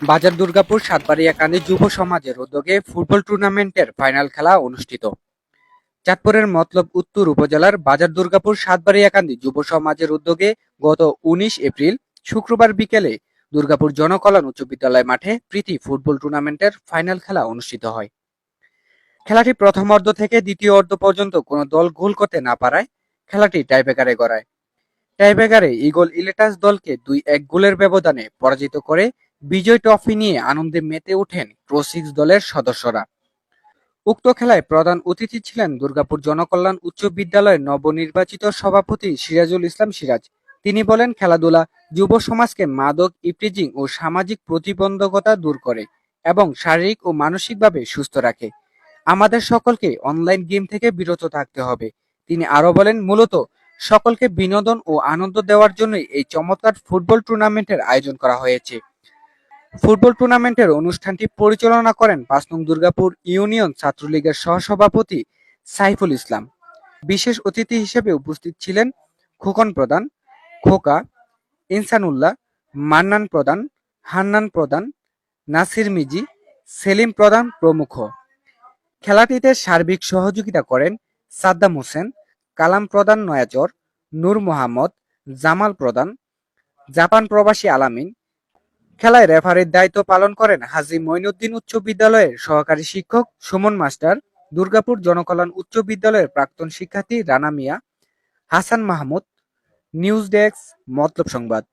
বাজার দুর্গাপুর সাতবাড়িয়াকান্দি যুব সমাজের উদ্যোগে ফুটবল টুর্নামেন্টের ফাইনাল খেলা অনুষ্ঠিত। চাঁদপুরের মতলব উত্তর উপজেলার বাজার দুর্গাপুর সাতবাড়িয়াকান্দি যুব সমাজের উদ্যোগে গত উনিশ এপ্রিল, শুক্রবার বিকেলে দুর্গাপুর জনকল্যাণ উচ্চ বিদ্যালয় মাঠে প্রীতি ফুটবল টুর্নামেন্টের ফাইনাল খেলা অনুষ্ঠিত হয়। খেলাটি প্রথম অর্ধ থেকে দ্বিতীয় অর্ধ পর্যন্ত কোনো দল গোল করতে না পারায় খেলাটি টাইব্রেকারে গড়ায়। টাইব্রেকারে ইগল ইলেটাস দলকে দুই এক গোলের ব্যবধানে পরাজিত করে বিজয় ট্রফি নিয়ে আনন্দে মেতে ওঠেন ক্রোসিক্স দলের সদস্যরা। উক্ত খেলায় প্রধান অতিথি ছিলেন দুর্গাপুর জনকল্যাণ উচ্চ বিদ্যালয়ের নবনির্বাচিত সভাপতি সিরাজুল ইসলাম সিরাজ। তিনি বলেন, খেলাধুলা যুব সমাজকে মাদক, ইফটিজিং ও সামাজিক প্রতিবন্ধকতা দূর করে এবং শারীরিক ও মানসিকভাবে সুস্থ রাখে। আমাদের সকলকে অনলাইন গেম থেকে বিরত থাকতে হবে। তিনি আরও বলেন, মূলত সকলকে বিনোদন ও আনন্দ দেওয়ার জন্যই এই চমৎকার ফুটবল টুর্নামেন্টের আয়োজন করা হয়েছে। ফুটবল টুর্নামেন্টের অনুষ্ঠানটি পরিচালনা করেন পাঁচ নং দুর্গাপুর ইউনিয়ন ছাত্রলীগের সহসভাপতি সাইফুল ইসলাম। বিশেষ অতিথি হিসেবে উপস্থিত ছিলেন খোকন প্রধান, খোকা, ইনসানুল্লাহ, মান্নান প্রধান, হান্নান প্রধান, নাসির মিজি, সেলিম প্রধান প্রমুখ। খেলাটিতে সার্বিক সহযোগিতা করেন সাদ্দাম হোসেন, কালাম প্রধান নয়াচর নূর মোহাম্মদ, জামাল প্রধান, জাপান প্রবাসী আলামিন খেলায় রেফারির দায়িত্ব পালন করেন হাজি মঈনুদ্দিন উচ্চ বিদ্যালয়ের সহকারী শিক্ষক সুমন মাস্টার, দুর্গাপুর জনকল্যাণ উচ্চ বিদ্যালয়ের প্রাক্তন শিক্ষার্থী রানা মিয়া, হাসান মাহমুদ নিউজ ডেস্ক মতলব সংবাদ।